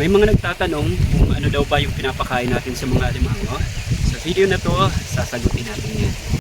May mga nagtatanong kung ano daw ba yung pinapakain natin sa mga alimango. Sa video na to, sasagutin natin yan.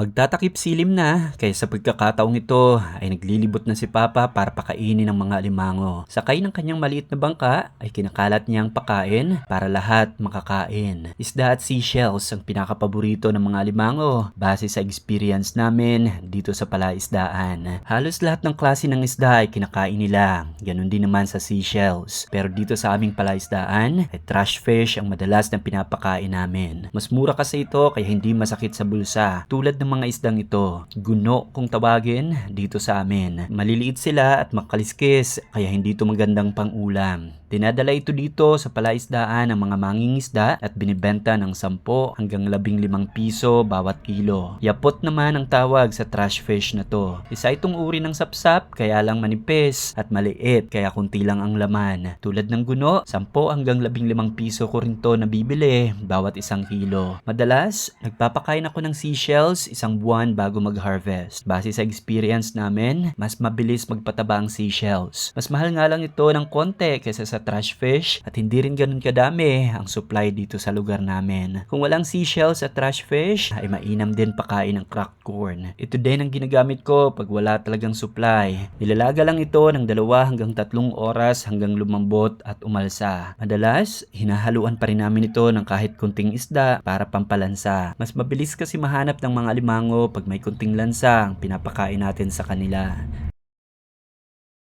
Magtatakip silim na, kaya sa pagkakataong ito ay naglilibot na si Papa para pakainin ng mga alimango. Sakay ng kanyang maliit na bangka ay kinakalat niyang pakain para lahat makakain. Isda at seashells ang pinakapaborito ng mga alimango base sa experience namin dito sa palaisdaan. Halos lahat ng klase ng isda ay kinakain nila. Ganon din naman sa seashells. Pero dito sa aming palaisdaan ay trash fish ang madalas na pinapakain namin. Mas mura kasi ito kaya hindi masakit sa bulsa. Tulad ng mga isdang ito, guno kung tawagin dito sa amin. Maliliit sila at makaliskis kaya hindi ito magandang pang-ulam. Dinadala ito dito sa palaisdaan ng mga mangingisda at binibenta ng 10 hanggang 15 piso bawat kilo. Yapot naman ang tawag sa trash fish na to. Isa itong uri ng sapsap kaya lang manipis at maliit kaya kunti lang ang laman. Tulad ng guno, 10 hanggang 15 piso ko rin to nabibili bawat isang kilo. Madalas, nagpapakain ako ng seashells isang buwan bago mag-harvest. Base sa experience namin, mas mabilis magpataba ang seashells. Mas mahal nga lang ito ng konti kaysa sa trash fish at hindi rin ganun kadami ang supply dito sa lugar namin. Kung walang seashells at trash fish, ay mainam din pakain ng cracked corn. Ito din ang ginagamit ko pag wala talagang supply. Nilalaga lang ito ng dalawa hanggang tatlong oras hanggang lumambot at umalsa. Madalas, hinahaluan pa rin namin ito ng kahit kunting isda para pampalansa. Mas mabilis kasi mahanap ng mga limango pag may kunting lansa ang pinapakain natin sa kanila.